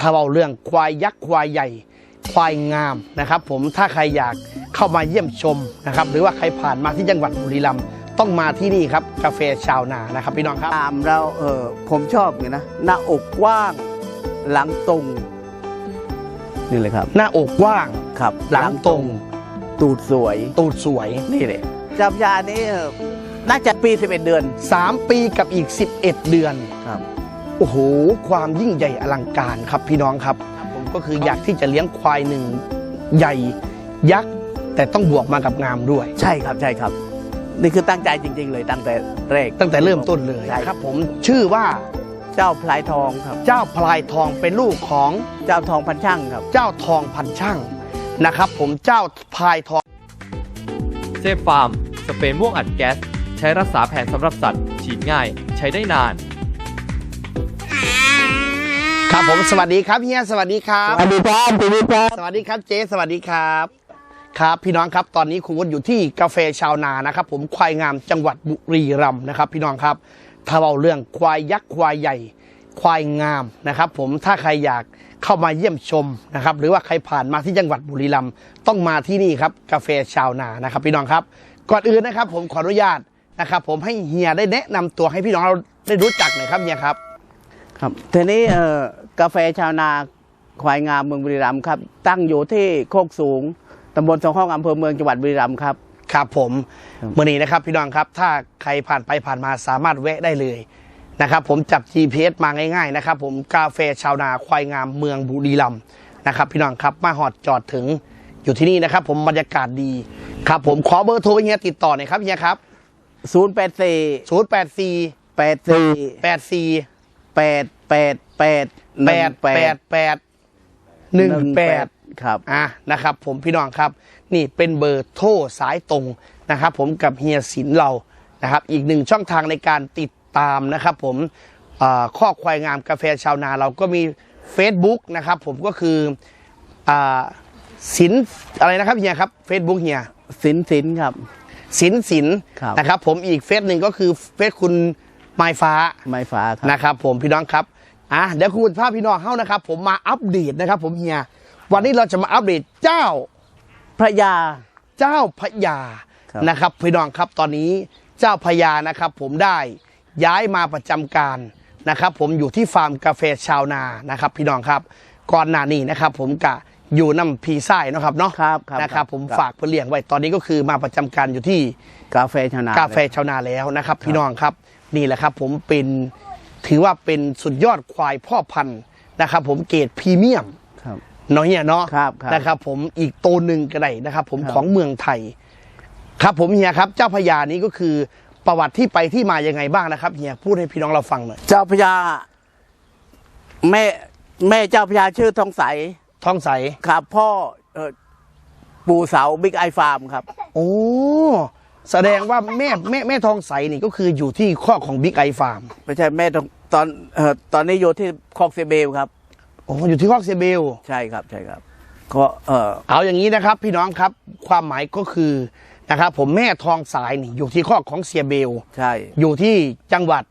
ถ้าเราเรื่องควายยักษ์ควายใหญ่ ควายงามนะครับ ผมถ้าใครอยากเข้ามาเยี่ยมชมนะครับ หรือว่าใครผ่านมาที่จังหวัดบุรีรัมย์ต้องมาที่นี่ครับกาแฟชาวนานะครับพี่น้องครับ ตามเราเออผมชอบไงนะหน้าอกกว้างหลังตรงนี่เลยครับ หน้าอกกว้างครับหลังตรง ตูดสวยตูดสวยนี่เลยจำยานี้เอ่อน่าจะปี 11 เดือน 3 ปีกับอีก 11 เดือนครับ โอ้โห ความยิ่งใหญ่อลังการครับพี่น้องครับ ผมก็คืออยากที่จะเลี้ยงควายหนึ่งใหญ่ยักษ์แต่ต้องบวกมากับงามด้วย ใช่ครับใช่ครับ นี่คือตั้งใจจริง ๆ เลยตั้งแต่แรกตั้งแต่เริ่มต้นเลยใช่ครับ ผมชื่อว่าเจ้าพลายทองครับ เจ้าพลายทองเป็นลูกของเจ้าทองพันช่างครับ เจ้าทองพันช่างนะครับ ผมเจ้าพลายทองเซฟฟาร์ม สเปรย์ม่วงอัดแก๊ส ใช้รักษาแผนสำหรับสัตว์ ฉีดง่าย ใช้ได้นาน ครับผมสวัสดีครับเฮียสวัสดีครับสวัสดีครับสวัสดีครับสวัสดีครับเจ๊สวัสดีครับ ครับ พี่น้องครับตอนนี้คุณวุฒิอยู่ที่กาแฟชาวนานะครับ ผมควายงามจังหวัดบุรีรัมย์นะครับ พี่น้องครับถ้าเราเรื่องควายยักษ์ควายใหญ่ควายงามนะครับ ผมถ้าใครอยากเข้ามาเยี่ยมชมนะครับ หรือว่าใครผ่านมาที่จังหวัดบุรีรัมย์ต้องมาที่นี่ครับกาแฟชาวนานะครับ พี่น้องครับ ก่อนอื่นนะครับ ผมขออนุญาตนะครับ ผมให้เฮียได้แนะนำตัวให้พี่น้องเราได้รู้จักหน่อยครับเฮียครับ ครับทีนี้เอ่อกาแฟชาวนาควายงามเมืองบุรีรัมย์ครับ ตั้งอยู่ที่โคกสูงตำบลสองห้องอำเภอเมืองจังหวัดบุรีรัมย์ครับครับผมครับเมื่อนี้นะครับพี่น้องครับ ถ้าใครผ่านไปผ่านมาสามารถแวะได้เลยนะครับ ผมจับ GPS มาง่ายๆนะครับ ผมกาแฟชาวนาควายงามเมืองบุรีรัมย์นะครับ พี่น้องครับมาหอดจอดถึงอยู่ที่นี่นะครับ ผมบรรยากาศดีครับ ผมขอเบอร์โทรเฮียติดต่อหน่อยครับเฮียครับ 0 8 4 0 8 4 8 4 8 4 8 8 8 8 8 8 1 8ครับอะนะครับ ผมพี่น้องครับ นี่เป็นเบอร์โทรสายตรงนะครับ ผมกับเฮียสินเรานะครับ อีกหนึ่งช่องทางในการติดตามนะครับ ผมอ่าข้อควายงามกาแฟชาวนาเราก็มี Facebook นะครับ ผมก็คืออ่าสินอะไรนะครับเฮียครับ Facebook เฮียสินสินครับสินสินครับนะครับ ผมอีกเฟซหนึ่งก็คือเฟซคุณ ไมฟ้าไม้ฟ้าครับนะครับ ผมพี่น้องครับอะเดี๋ยวคุณภาพพี่น้องเข้านะครับ ผมมาอัปเดตนะครับ ผมเฮียวันนี้เราจะมาอัปเดตเจ้าพระยาเจ้าพญาครับ นะครับ พี่น้องครับตอนนี้เจ้าพญานะครับ ผมได้ย้ายมาประจำการนะครับ ผมอยู่ที่ฟาร์มกาแฟชาวนานะครับ พี่น้องครับ ก่อนหน้านี้นะครับ ผมกะอยู่น้ำพีไส้นาะครับเนาะครับครับนะครับ ผมครับ ฝากเพื่อเลี้ยงไว้ตอนนี้ก็คือมาประจำการอยู่ที่ กาแฟชาวนากาแฟชาวนาแล้วนะครับ พี่น้องครับ นี่แหละครับผมเป็นถือว่าเป็นสุดยอดควายพ่อพันธุ์นะครับ ผมเกรดพรีเมียมครับเนาะเฮียเนาะครับครับนะครับ ผมอีกตัวหนึ่งก็ได้นะครับ ผมครับ ของเมืองไทย ครับผมเฮียครับ เจ้าพญานี้ก็คือประวัติที่ไปที่มายังไงบ้างนะครับเฮียพูดให้พี่น้องเราฟังหน่อยเจ้าพระยาแม่แม่เจ้าพระยาชื่อทองใสท้องใส ครับ พ่อเอ่อปู่เสาบิ๊กไอฟาร์มครับ โอ้ แสดงว่าแม่แม่แม่ทองใสนี่ก็คืออยู่ที่ข้อกของบิ๊กไอฟาร์มไม่ใช่แม่ตอนตอนเอ่อตอนนี้อยู่ที่คอกเซเบลครับ โอ้อยู่ที่ข้อกเซเบล ใช่ครับใช่ครับก็เออเอาอย่างนี้นะครับ พี่น้องครับความหมายก็คือนะครับผมแม่ทองสายนี่อยู่ที่ข้อกของเซียเบล ใช่อยู่ที่จังหวัด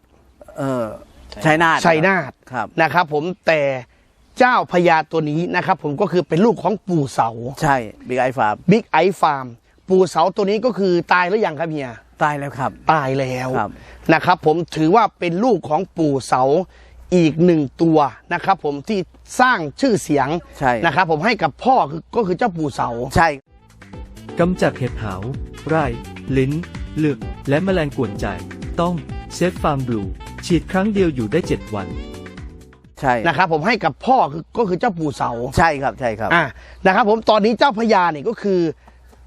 เออชัยนาทชัยนาทครับนะครับ ผมแต่เจ้าพญาตัวนี้นะครับ ผมก็คือเป็นลูกของปู่เสา ใช่บิ๊กไอฟาร์มบิ๊กไอฟาร์ม ปู่เสาตัวนี้ก็คือตายหรือยังครับเฮีย ตายแล้วครับ ตายแล้วครับ นะครับ ผมถือว่าเป็นลูกของปู่เสาอีกหนึ่งตัวนะครับ ผมที่สร้างชื่อเสียงใช่ นะครับ ผมให้กับพ่อคือก็คือเจ้าปู่เสา ใช่ กำจัดเห็บหาว ไร่ ลิ้นหลึก และแมลงกวนใจ ต้องเซฟฟาร์มบลู ฉีดครั้งเดียวอยู่ได้ 7 วัน ใช่นะครับ ผมให้กับพ่อคือก็คือเจ้าปู่เสา ใช่ครับใช่ครับ อ่านะครับผมตอนนี้เจ้าพญาเนี่ยก็คือ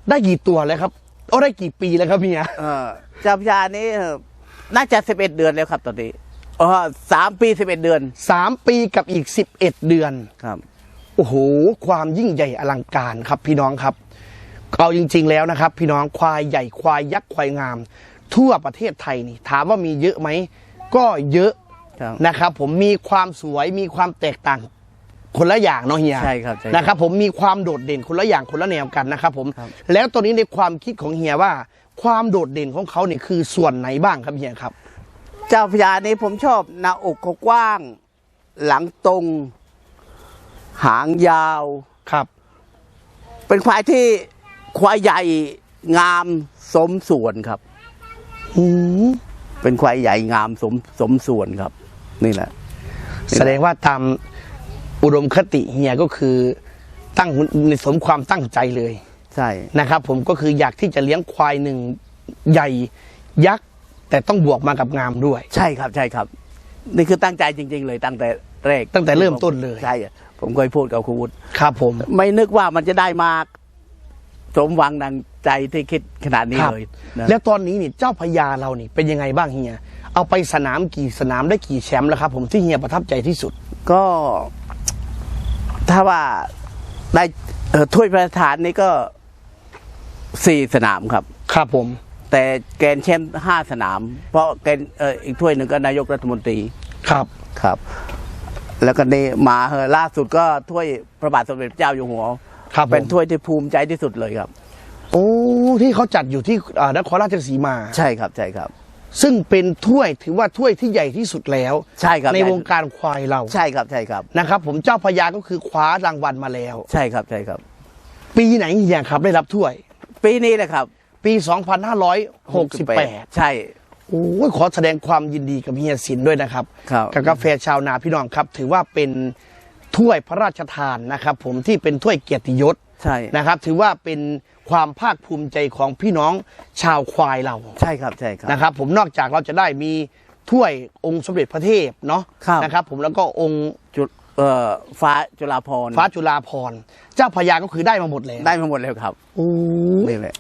ได้กี่ตัวแล้วครับโอ้ได้กี่ปีแล้วครับเฮียเออเจ้าพระยานี้เอ่อน่าจะสิบเอ็ดเดือนแล้วครับ ตอนนี้อ๋อสามปีสิบเอ็ดเดือนสามปีกับอีกสิบเอ็ดเดือน ครับ โอ้โห ความยิ่งใหญ่อลังการครับพี่น้องครับ เอาจริง ๆแล้วนะครับ พี่น้องควายใหญ่ควายยักษ์ควายงาม ทั่วประเทศไทยนี่ ถามว่ามีเยอะไหม ก็เยอะครับ นะครับ ผมมีความสวยมีความแตกต่าง คนละอย่างเนาะเฮียใช่ครับใช่ครับนะครับผมมีความโดดเด่นคนละอย่างคนละแนวกันนะครับผมครับ แล้วตัวนี้ในความคิดของเฮียว่า ความโดดเด่นของเขาเนี่ยคือส่วนไหนบ้างครับเฮียครับ เจ้าพระยานี้ผมชอบหน้าอกเขากว้าง หลังตรง หางยาว ครับ เป็นควายที่ควายใหญ่งามสมส่วนครับ อืมเป็นควายใหญ่งามสมสมส่วนครับ นี่แหละ แสดงว่าตาม อุดมคติเฮียก็คือตั้งในสมความตั้งใจเลยใช่นะครับผมก็คืออยากที่จะเลี้ยงควายหนึ่งใหญ่ยักษ์แต่ต้องบวกมากับงามด้วย ใช่ครับใช่ครับ นี่คือตั้งใจจริง ๆ เลยตั้งแต่แรกตั้งแต่เริ่มต้นเลยใช่อะผมเคยพูดกับครูวุฒิครับผม ไม่นึกว่ามันจะได้มาสมหวังดังใจที่คิดขนาดนี้ครับเลยนะแล้วตอนนี้นี่เจ้าพญาเรานี่เป็นยังไงบ้างเฮียเอาไปสนามกี่สนามได้กี่แชมป์แล้วครับ ผมที่เฮียประทับใจที่สุด ก็ ถ้าว่าได้เอ่อถ้วยพระราชทานนี่ก็สี่สนามครับ ครับผม แต่แกรนด์แชมป์ห้าสนาม เพราะแกรนด์เอ่ออีกถ้วยหนึ่งก็นายกรัฐมนตรีครับครับ แล้วก็นี่มาเออล่าสุดก็ถ้วยพระบาทสมเด็จพระเจ้าอยู่หัวครับผมเป็นถ้วยที่ภูมิใจที่สุดเลยครับ โอ้ที่เขาจัดอยู่ที่อ่านครราชสีมา ใช่ครับใช่ครับ ซึ่งเป็นถ้วยถือว่าถ้วยที่ใหญ่ที่สุดแล้ว ใช่ครับในวงการควายเราใช่ครับใช่ครับนะครับ ผมเจ้าพญาก็คือคว้ารางวัลมาแล้ว ใช่ครับใช่ครับ ปีไหนเฮียครับ ได้รับถ้วย ปีนี้แหละครับ ปี 2568 ใช่โอ้ยขอแสดงความยินดีกับเฮียสินด้วยนะครับครับกับกาแฟชาวนาพี่น้องครับ ถือว่าเป็นถ้วยพระราชทานนะครับ ผมที่เป็นถ้วยเกียรติยศใช่นะครับ ถือว่าเป็น ความภาคภูมิใจของพี่น้องชาวควายเราใช่ครับใช่ครับนะครับ ผมนอกจากเราจะได้มีถ้วยองค์สมเด็จพระเทพเนาะครับนะครับ ผมแล้วก็องค์จุดเอ่อฟ้าจุฬาภรณ์ฟ้าจุฬาภรณ์เจ้าพญาก็คือได้มาหมดเลยได้มาหมดแล้วครับโอ้ยนี่แหละ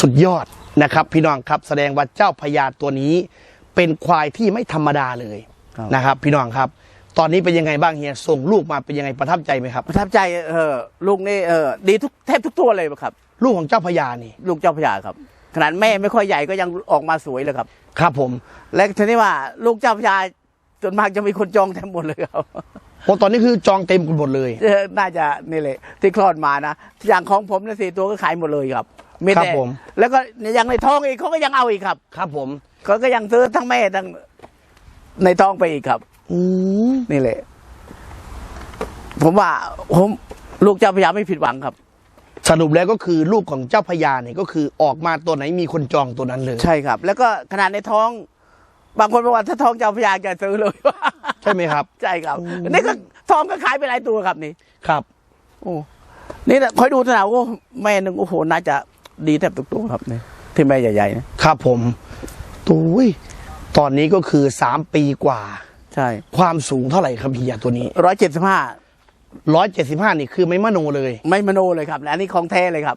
สุดยอดนะครับ พี่น้องครับแสดงว่าเจ้าพญาตัวนี้เป็นควายที่ไม่ธรรมดาเลยครับนะครับ พี่น้องครับ ตอนนี้เป็นยังไงบ้างเฮียส่งลูกมาเป็นยังไงประทับใจไหมครับ ประทับใจเออลูกนี่เออดีทุกแทบทุกตัวเลยครับ ลูกของเจ้าพญานี่ลูกเจ้าพระยาครับ ขนาดแม่ไม่ค่อยใหญ่ก็ยังออกมาสวยเลยครับ ครับผม และทีนี้ว่าลูกเจ้าพระยาจนมากจะมีคนจองเต็มหมดเลยครับโอ้ตอนนี้คือจองเต็มกันหมดเลยเออน่าจะนี่แหละที่คลอดมานะอย่างของผมนะสี่ตัวก็ขายหมดเลยครับไม่ครับแต่ผม แล้วก็ยังในท้องอีกเขาก็ยังเอาอีกครับ ครับผม เขาก็ยังซื้อทั้งแม่ทั้งในท้องไปอีกครับอืม นี่แหละ ผมว่าผมลูกเจ้าพระยาไม่ผิดหวังครับ สรุปแล้วก็คือลูกของเจ้าพญาเนี่ยก็คือออกมาตัวไหนมีคนจองตัวนั้นเลย ใช่ครับ แล้วก็ขนาดในท้อง บางคนบอกว่าถ้าท้องเจ้าพระยาจะซื้อเลยใช่ไหมครับ ใช่ครับอืมนี่ก็ท้องก็ขายไปหลายตัวครับนี่ครับ โอ้นี่นะคอยดูสนามโอ้แม่หนึ่งโอ้โหน่าจะดีแทบทุกตัวครับนี่ที่แม่ใหญ่ๆนะครับผมตุ้ยตอนนี้ก็คือสามปีกว่า ใช่ความสูงเท่าไหร่ครับเฮียตัวนี้ร้อยเจ็ดสิบห้าร้อยเจ็ดสิบห้านี่คือไม่มโนเลย ไม่มโนเลยครับและอันนี้ของแท้เลยครับ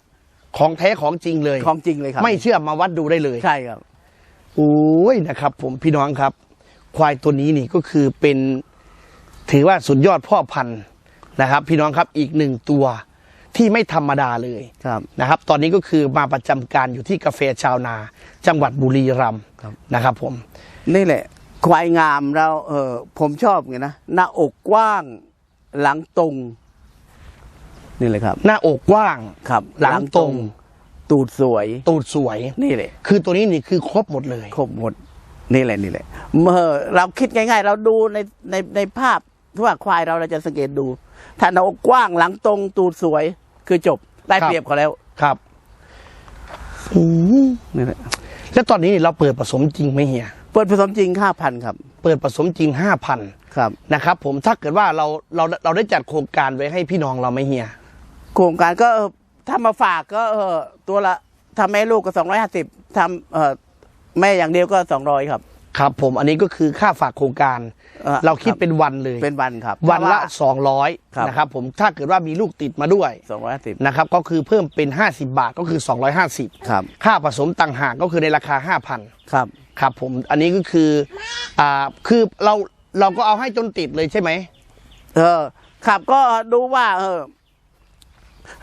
ของแท้ของจริงเลยของจริงเลยครับไม่เชื่อมาวัดดูได้เลยใช่ครับโอ้ยนะครับ ผมพี่น้องครับ ควายตัวนี้นี่ก็คือเป็นถือว่าสุดยอดพ่อพันธุ์นะครับ พี่น้องครับอีกหนึ่งตัวที่ไม่ธรรมดาเลยครับนะครับ ตอนนี้ก็คือมาประจำการอยู่ที่กาแฟชาวนา จังหวัดบุรีรัมย์ครับ นะครับผมนี่แหละ ควายงามเราเออผมชอบไงนะหน้าอกกว้างหลังตรง นี่เลยครับหน้าอกกว้าง ครับหลังตรง ตูดสวย ตูดสวย นี่แหละคือตัวนี้นี่คือครบหมดเลย ครบหมด นี่แหละนี่แหละเมื่อเราคิดง่าย ๆ เราดูในในในภาพที่ว่าควายเราเราจะสังเกตดู ถ้าหน้าอกกว้างหลังตรงตูดสวย คือจบได้ครับเปรียบเขาแล้วครับอืมนี่แหละแล้วตอนนี้นี่เราเปิดผสมจริงไหมเฮีย เปิดผสมจริงห้าพันครับ เปิดผสมจริงห้าพันครับนะครับผมถ้าเกิดว่าเราเราเราได้จัดโครงการไว้ให้พี่น้องเราไหมเฮีย โครงการก็เออถ้ามาฝากก็เออตัวละถ้าแม่ลูกก็สองร้อยห้าสิบทำเออแม่อย่างเดียวก็สองร้อยครับ ครับผมอันนี้ก็คือค่าฝากโครงการอ่อเราคิดบเป็นวันเลย เป็นวันครับวันละสองร้อยครับนะครับผมถ้าเกิดว่ามีลูกติดมาด้วยสองร้อยห้าสิบนะครับก็คือเพิ่มเป็น 50 บาทก็คือ 250 ครับค่าผสมต่างหากก็คือในราคา 5,000ครับ ครับผมอันนี้ก็คืออ่าคือเราเราก็เอาให้จนติดเลยใช่ไหม เออครับก็ดูว่าเออ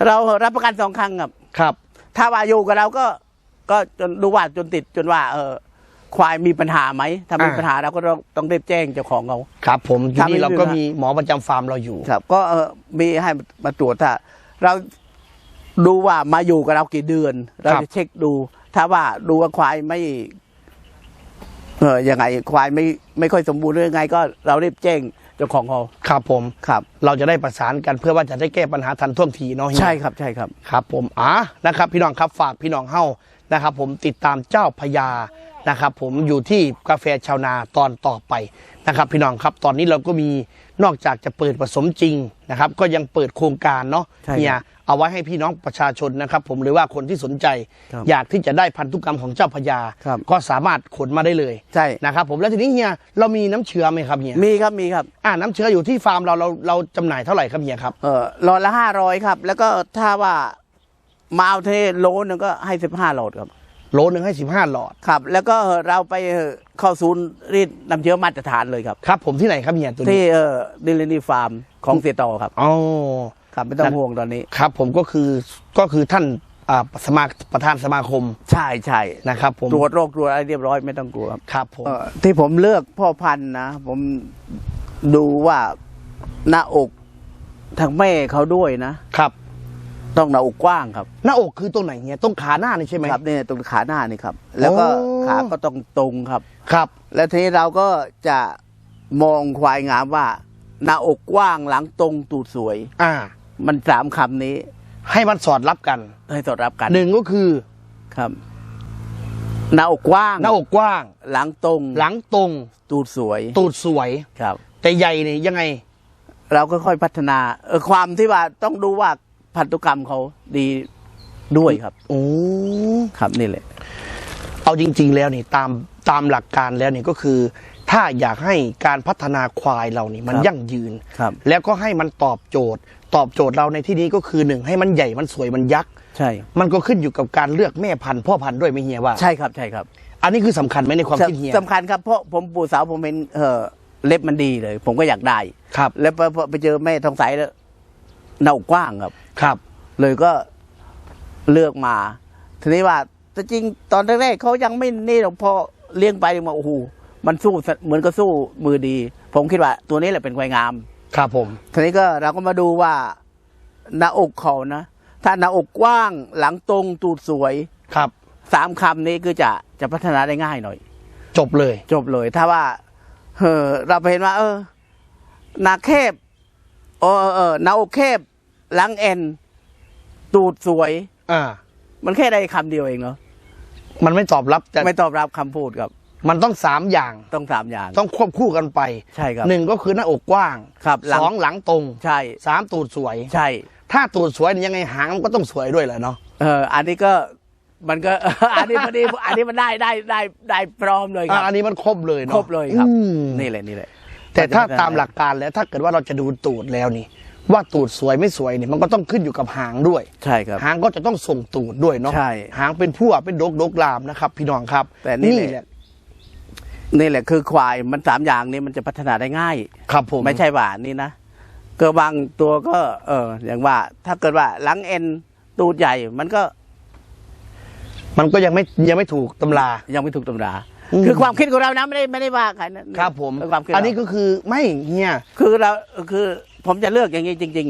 เรารับประกันสองครั้งครับ ครับ ถ้าว่าอยู่กับเราก็ ก็จนดูว่าจนติดจนว่า เออ ควายมีปัญหาไหมถ้ามีอ่า ปัญหาเราก็ต้องต้องรีบแจ้งเจ้าของเขา ครับ ผมทีถ้าไม่ นี้เราก็มีมีหมอประจำฟาร์มเราอยู่ ครับ ก็เออมีให้มาตรวจถ้าเราดูว่ามาอยู่กับเรากี่เดือน เราครับ จะเช็คดู ถ้าว่าดูว่าควายไม่ เออยังไงควายไม่ไม่ค่อยสมบูรณ์หรือยังไง ก็เรารีบแจ้งเจ้าจ้าของเขาครับผม ครับ เราจะได้ประสานกันเพื่อว่าจะได้แก้ปัญหาทันท่วงทีเนาะเฮีย ใช่ครับใช่ครับ ครับผมอะนะครับพี่น้องครับฝากพี่น้องเฮ้านะครับผมติดตามเจ้าพญา นะครับ ผมอยู่ที่กาแฟชาวนาตอนต่อไปนะครับ พี่น้องครับตอนนี้เราก็มีนอกจากจะเปิดผสมจริงนะครับ ก็ยังเปิดโครงการเนาะใช่ครับเนี่ยเอาไว้ให้พี่น้องประชาชนนะครับ ผมหรือว่าคนที่สนใจครับอยากที่จะได้พันธุกรรมของเจ้าพญาครับก็สามารถขนมาได้เลยใช่นะครับ ผมแล้วทีนี้เฮียเรามีน้ำเชื้อไหมครับเฮียมีครับมีครับอ่าน้ำเชื้ออยู่ที่ฟาร์มเราเราเราจำหน่ายเท่าไหร่ครับเฮียครับเออหลอดละห้าร้อยครับ แล้วก็ถ้าว่ามาเอาเทโลนึงก็ให้สิบห้าหลอดครับ โลหนึ่งให้สิบห้าหลอด ครับ แล้วก็เราไปเข้าศูนย์รีดน้ำเชื้อมาตรฐานเลยครับ ครับ ผมที่ไหนครับเฮียตัวนี้ ที่เออดิลินีฟาร์มของเสียต่อครับ อ๋อ ครับไม่ต้องห่วงตอนนี้ ครับ ผมก็คือก็คือท่านอ่าสมาประธานสมาคมใช่ใช่นะครับผมตรวจโรคตรวจอะไรเรียบร้อยไม่ต้องกลัวครับครับผมเอ่อที่ผมเลือกพ่อพันธุ์นะ ผมดูว่าหน้าอกทางแม่เขาด้วยนะ ครับ ต้องหน้าอกกว้างครับหน้าอกคือตรงไหนเนี่ยตรงขาหน้านี่ใช่ไหม ครับเนี่ยตรงขาหน้านี่ครับ แล้วก็โอ้ ขาก็ต้องตรงครับ ครับ แล้วทีนี้เราก็จะมองควายงามว่า หน้าอกกว้างหลังตรงตูดสวย อ่า มันสามคำนี้ให้มันสอดรับกันให้สอดรับกันหนึ่งก็คือครับ หน้าอกกว้างหน้าอกกว้าง หลังตรงหลังตรงตูดสวยตูดสวย ครับ แต่ใหญ่นี่ยังไง เราก็ค่อยพัฒนาเออความที่ว่าต้องดูว่า พันธุกรรมเขาดีด้วยครับโอ้ครับนี่แหละ เอาจริง ๆ แล้วนี่ตามตามหลักการแล้วนี่ก็คือ ถ้าอยากให้การพัฒนาควายเรานี่มันครับยั่งยืน ครับ แล้วก็ให้มันตอบโจทย์ ตอบโจทย์เราในที่นี้ก็คือหนึ่งให้มันใหญ่มันสวยมันยักษ์ ใช่ มันก็ขึ้นอยู่กับการเลือกแม่พันธุ์พ่อพันธุ์ด้วยไหมเฮียว่า ใช่ครับใช่ครับอันนี้คือสำคัญไหมในความคิดเฮียสำคัญครับเพราะผมปู่สาวผมเป็นเออเล็บมันดีเลย ผมก็อยากได้ ครับ แล้วพอพอไปเจอแม่ทองใสแล้ว หน้าอกกว้างครับ ครับ เลยก็เลือกมา ทีนี้ว่าแต่จริงตอนแรกๆเขายังไม่นี่หรอกพอเลี้ยงไปมาโอ้โหมันสู้เหมือนก็สู้มือดี ผมคิดว่าตัวนี้แหละเป็นควายงาม ครับผม ทีนี้ก็เราก็มาดูว่าหน้าอกเขานะ ถ้าหน้าอกกว้างหลังตรงตูดสวยครับสามคำนี้คือจะจะพัฒนาได้ง่ายหน่อย จบเลย จบเลย ถ้าว่าเออเราไปเห็นว่า เออหนาแคบ เออเออหนาอกแคบหลังเอ็นตูดสวย อ่า มันแค่ได้คำเดียวเองเนาะมันไม่ตอบรับแต่ไม่ตอบรับคำพูดครับ มันต้องสามอย่าง ต้องสามอย่างต้องควบคู่กันไปใช่ครับหนึ่งก็คือหน้าอกกว้างครับหลังสองหลังตรงใช่ สามตูดสวย ใช่ ถ้าตูดสวยเนี่ยยังไงหางมันก็ต้องสวยด้วยแหละเนาะ เออ อันนี้ก็มันก็ อันนี้พอดีอันนี้มันได้ได้ได้ได้พร้อมเลยคอ่ารับอันนี้มันครบเลยเนาะ ครบเลยครับ อืม นี่แหละนี่แหละ แต่ถ้าตามหลักการแล้วถ้าเกิดว่าเราจะดูตูดแล้วนี่ ว่าตูดสวยไม่สวยนี่มันก็ต้องขึ้นอยู่กับหางด้วย ใช่ครับ หางก็จะต้องส่งตูดด้วยเนาะใช่ หางเป็นพั่วเป็นดกดกลามนะครับ พี่น้องครับแต่นี่แหละ นี่แหละคือควายมันสามอย่างนี้มันจะพัฒนาได้ง่าย ครับผมไม่ใช่ว่านี่นะเกิดบางตัวก็ เออ อย่างว่า ถ้าเกิดว่าหลังเอ็นตูดใหญ่ มันก็มันก็ยังไม่ยังไม่ถูกตำรา ยังไม่ถูกตำราอืม คือความคิดของเรานะไม่ได้ไม่ได้ว่าใครนะครับ ผมเป็นความคิดอันนี้เราก็คือไม่เฮียคือเราคือผมจะเลือกอย่างนี้จริง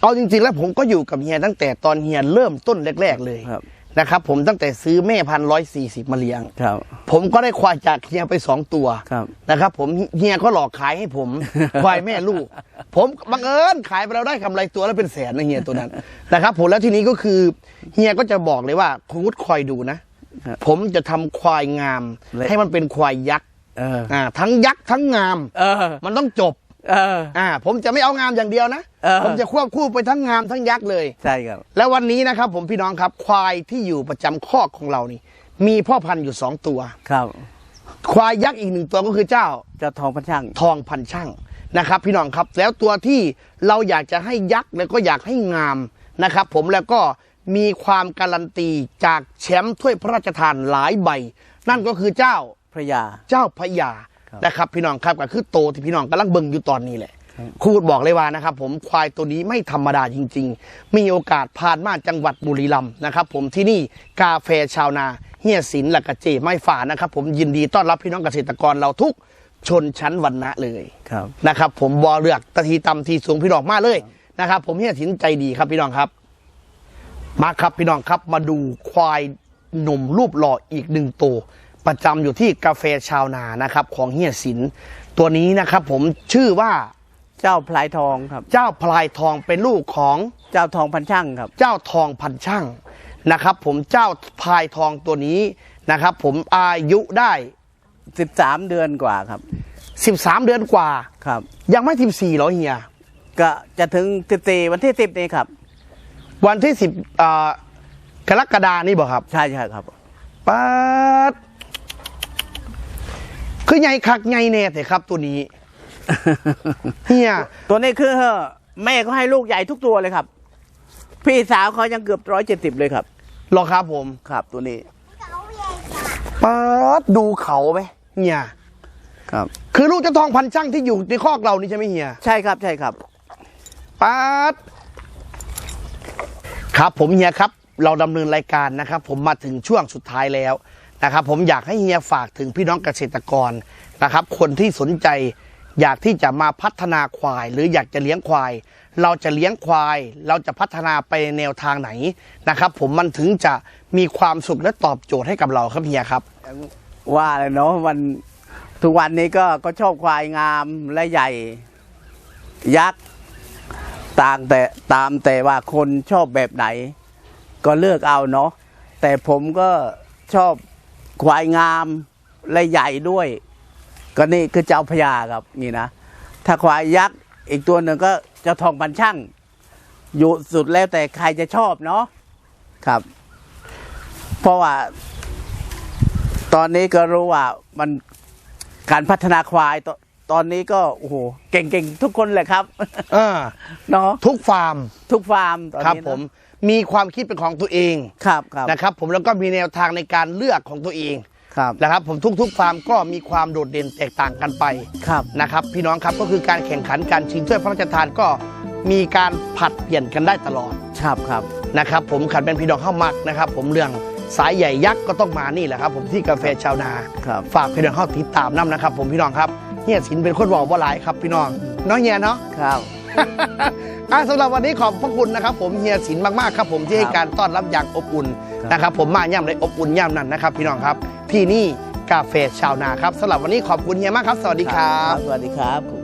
เอาจริงๆแล้วผมก็อยู่กับเฮียตั้งแต่ตอนเฮียเริ่มต้นแรก ๆ เลยครับ นะครับ ผมตั้งแต่ซื้อแม่พันร้อยสี่สิบมาเลี้ยง ๆ ครับ ผมก็ได้ควายจากเฮียไปสองตัวครับนะครับ ผมเฮียก็หลอกขายให้ผม ควายแม่ลูก ผมบังเอิญขายไปแล้วได้กำไรตัวแล้วเป็นแสนนะเฮียตัวนั้น นะครับ ผมแล้วทีนี้ก็คือเฮียก็จะบอกเลยว่าคุณวุฒิคอยดูนะครับ ผมจะทำควายงามและให้มันเป็นควายยักษ์เอออ่าทั้งยักษ์ทั้งงามเออมันต้องจบเอออ่า ผมจะไม่เอางามอย่างเดียวนะเออผมจะควบคู่ไปทั้งงามทั้งยักษ์เลยใช่ครับ แล้ววันนี้นะครับ ผมพี่น้องครับควายที่อยู่ประจำคอกของเรานี่ มีพ่อพันธุ์อยู่สองตัวครับ ควายยักษ์อีกหนึ่งตัวก็คือเจ้าเจ้าทองพันช่าง ทองพันช่างนะครับ พี่น้องครับ แล้วตัวที่เราอยากจะให้ยักษ์แล้วก็อยากให้งามนะครับ ผมแล้วก็ มีความการันตีจากแชมป์ถ้วยพระราชทานหลายใบ นั่นก็คือเจ้าพระยา เจ้าพญาครับนะครับ พี่น้องครับก็คือโตที่พี่น้องกำลังเบิ่งอยู่ตอนนี้แหละครูบอกเลยว่านะครับ ผมควายตัวนี้ไม่ธรรมดาจริง ๆ มีโอกาสผ่านมาจังหวัดบุรีรัมย์นะครับ ผมที่นี่กาแฟชาวนาเฮียศิลป์และกะเจไม่ฝานะครับ ผมยินดีต้อนรับพี่น้องเกษตรกรเราทุกชนชั้นวรรณะเลยครับนะครับ ผมบอเลือกตะทีตำทีสูงพี่น้องมาเลยนะครับ ผมเฮียศิลป์ใจดีครับพี่น้องครับ มาครับพี่น้องครับมาดูควายหนุ่มรูปหล่ออีกหนึ่งตัว ประจำอยู่ที่กาแฟชาวนานะครับ ของเฮียศิลป์ตัวนี้นะครับผมชื่อว่าเจ้าพลายทองครับ เจ้าพลายทองเป็นลูกของเจ้าทองพันช่างครับ เจ้าทองพันช่างนะครับ ผมเจ้าพลายทองตัวนี้นะครับ ผมอายุได้ 13 เดือนกว่าครับ 13 เดือนกว่าครับ ยังไม่14เหรอเฮียก็จะถึง14วันที่10นี้ครับ วันที่10อ่ากรกฎานี่บอกครับ ใช่ใช่ครับปัดคือใหญ่คักใหญ่แน่แต่ครับ ตัวนี้เฮียตัวนี้คือแม่เขาให้ลูกใหญ่ทุกตัวเลยครับ พี่สาวเขายังเกือบร้อยเจ็ดสิบเลยครับหรอครับผมครับ ตัวนี้ปัดดูเขาไหมเฮียครับ คือลูกเจ้าทองพันช่างที่อยู่ในคอกเรานี่ใช่ไหมเฮีย ใช่ครับใช่ครับปัด ครับผมเฮียครับเราดำเนินรายการนะครับ ผมมาถึงช่วงสุดท้ายแล้วนะครับ ผมอยากให้เฮียฝากถึงพี่น้องเกษตรกรนะครับ คนที่สนใจอยากที่จะมาพัฒนาควาย หรืออยากจะเลี้ยงควาย เราจะเลี้ยงควาย เราจะพัฒนาไปแนวทางไหนนะครับ ผมมันถึงจะมีความสุขและตอบโจทย์ให้กับเราครับเฮียครับ ว่าเลยเนาะวันทุกวันนี้ก็ก็ชอบควายงามและใหญ่ ยักษ์ ต่างแต่ตามแต่ว่าคนชอบแบบไหน ก็เลือกเอาเนาะแต่ผมก็ชอบควายงามและใหญ่ด้วย ก็นี่คือเจ้าพญาครับนี่นะ ถ้าควายยักษ์อีกตัวหนึ่งก็เจ้าทองพันช่าง อยู่สุดแล้วแต่ใครจะชอบเนาะครับ เพราะว่า ตอนนี้ก็รู้ว่ามันการพัฒนาควาย ตตอนนี้ก็โอ้โหเก่งๆ ทุกคนเลยครับเออเนาะทุกฟาร์มทุกฟาร์มตอนครับนี้ผเนอะมมีความคิดเป็นของตัวเองครับครับนะครับผมแล้วก็มีแนวทางในการเลือกของตัวเองครับนะครับผมทุกๆฟาร์มก็มีความโดดเด่นแตกต่างกันไป ครับ นะครับพี่น้องครับก็คือการแข่งขันการชิงถ้วยพระราชทานก็มีการผลัดเปลี่ยนกันได้ตลอดครับครับนะครับผมขันเป็นพี่น้องเข้ามักนะครับ ผมเรื่องสายใหญ่ยักษ์ก็ต้องมานี่แหละครับ ผมที่กาแฟชาวนา ครับ ฝากพี่น้องเข้าติดตามน้ำนะครับ ผมพี่น้องครับเฮียสินเป็นคนบอกว่าหลายครับพี่น้องน้องเฮียเนาะครับอะสำหรับวันนี้ขอบพระคุณนะครับ ผมเฮียสินมากๆครับ ผมที่ให้การต้อนรับอย่างอบอุ่นครับนะครับผมมาย่ำเลยอบอุ่นย่ำนั่นนะครับ พี่น้องครับที่นี่กาแฟชาวนาครับสำหรับวันนี้ขอบคุณเฮียมากครับ สวัสดีครับ สวัสดีครับ